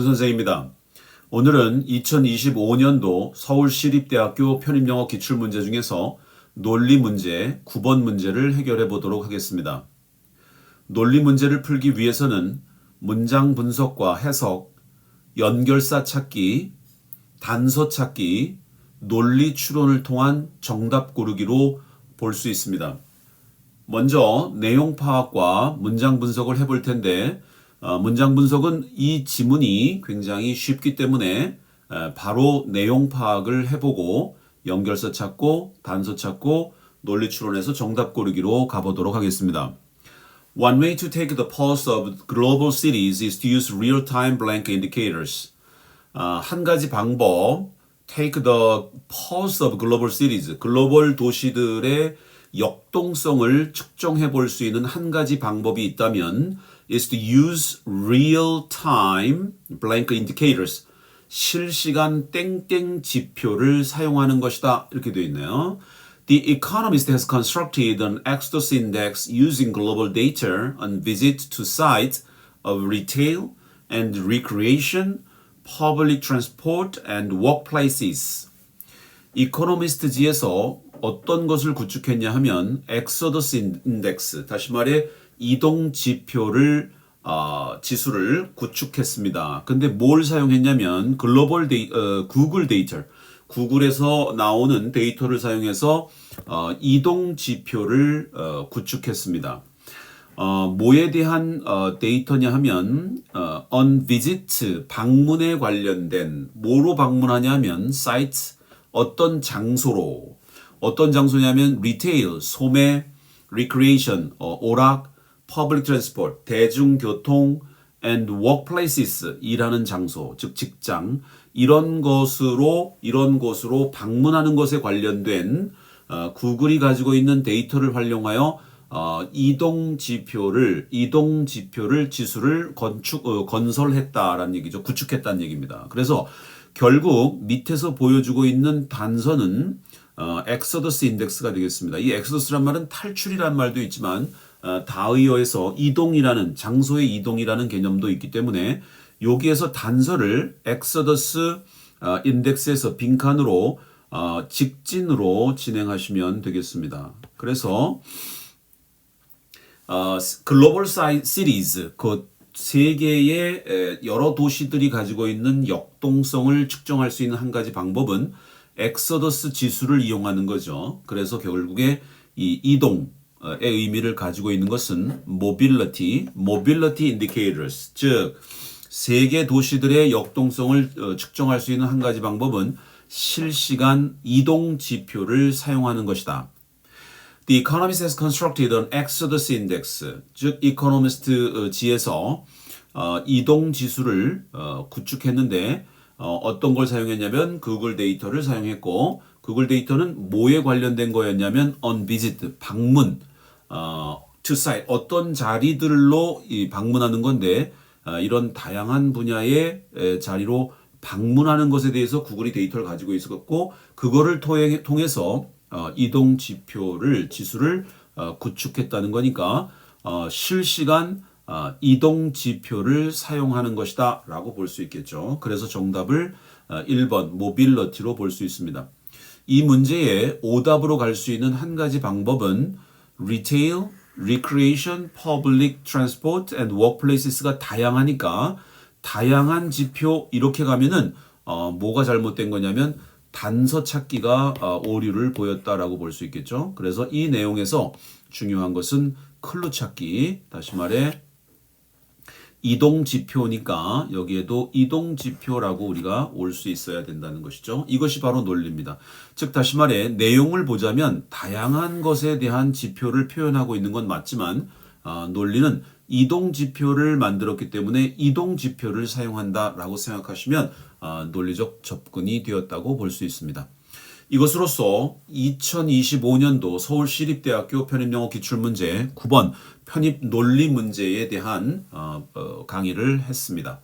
권 선생입니다. 오늘은 2025년도 서울시립대학교 편입영어 기출문제 중에서 논리 문제 9번 문제를 해결해 보도록 하겠습니다. 논리 문제를 풀기 위해서는 문장 분석과 해석, 연결사 찾기, 단서 찾기, 논리 추론을 통한 정답 고르기로 볼 수 있습니다. 먼저 내용 파악과 문장 분석을 해볼 텐데 어, 문장 분석은 이 지문이 굉장히 쉽기 때문에 에, 바로 내용 파악을 해보고 연결서 찾고 단서 찾고 논리 추론해서 정답 고르기로 가보도록 하겠습니다. One way to take the pulse of global cities is to use real-time blank indicators. 아, 한 가지 방법, take the pulse of global cities, 글로벌 도시들의 역동성을 측정해 볼 수 있는 한 가지 방법이 있다면 is to use real-time blank indicators. 실시간 땡땡 지표를 사용하는 것이다. 이렇게 되어 있네요. The Economist has constructed an Exodus index using global data on visit to sites of retail and recreation, public transport and workplaces. 이코노미스트지에서 어떤 것을 구축했냐 하면 엑소더스 인덱스 다시 말해 이동 지표를 어, 지수를 구축했습니다. 근데 뭘 사용했냐면 글로벌 데이 어, 구글 데이터 구글에서 나오는 데이터를 사용해서 어, 이동 지표를 어, 구축했습니다. 어, 뭐에 대한 어, 데이터냐 하면 어, on visit 방문에 관련된 뭐로 방문하냐면 site 어떤 장소로 어떤 장소냐면 retail 소매 recreation 어, 오락 public transport 대중교통 and workplaces 일하는 장소 즉 직장 이런 것으로 이런 곳으로 방문하는 것에 관련된 어, 구글이 가지고 있는 데이터를 활용하여 어, 이동 지표를 이동 지표를 지수를 건축 어, 건설했다라는 얘기죠 구축했다는 얘기입니다. 그래서 결국 밑에서 보여주고 있는 단서는 어, 엑소더스 인덱스가 되겠습니다. 이 엑소더스란 말은 탈출이란 말도 있지만 어, 다의어에서 이동이라는 장소의 이동이라는 개념도 있기 때문에 여기에서 단서를 엑소더스 어, 인덱스에서 빈칸으로 어, 직진으로 진행하시면 되겠습니다. 그래서 어, 글로벌 시리즈 그 세계의 에, 여러 도시들이 가지고 있는 역동성을 측정할 수 있는 한 가지 방법은 엑소더스 지수를 이용하는 거죠. 그래서 결국에 이 이동 의 의미를 가지고 있는 것은 mobility, mobility indicators, 즉 세계 도시들의 역동성을 어, 측정할 수 있는 한 가지 방법은 실시간 이동 지표를 사용하는 것이다. The Economist has constructed an Exodus Index, 즉 이코노미스트 지에서 어, 이동 지수를 어, 구축했는데 어, 어떤 걸 사용했냐면 구글 데이터를 사용했고 구글 데이터는 뭐에 관련된 거였냐면 on visit 방문 어, to site 어떤 자리들로 이 방문하는 건데 어, 이런 다양한 분야의 에, 자리로 방문하는 것에 대해서 구글이 데이터를 가지고 있었고 그거를 통해, 통해서 어, 이동 지표를 지수를 어, 구축했다는 거니까 어, 실시간 어, 이동 지표를 사용하는 것이다 라고 볼 수 있겠죠. 그래서 정답을 어, 1번 모빌러티로 볼 수 있습니다. 이 문제에 오답으로 갈 수 있는 한 가지 방법은 retail, recreation, public transport and workplaces가 다양하니까 다양한 지표 이렇게 가면은 어, 뭐가 잘못된 거냐면 단서 찾기가 어, 오류를 보였다라고 볼 수 있겠죠. 그래서 이 내용에서 중요한 것은 클루 찾기. 다시 말해 이동 지표니까 여기에도 이동 지표라고 우리가 올 수 있어야 된다는 것이죠. 이것이 바로 논리입니다. 즉 다시 말해 내용을 보자면 다양한 것에 대한 지표를 표현하고 있는 건 맞지만 어, 논리는 이동 지표를 만들었기 때문에 이동 지표를 사용한다라고 생각하시면 어, 논리적 접근이 되었다고 볼 수 있습니다. 이것으로써 2025년도 서울시립대학교 편입영어 기출문제 9번 편입 논리 문제에 대한 어, 어, 강의를 했습니다.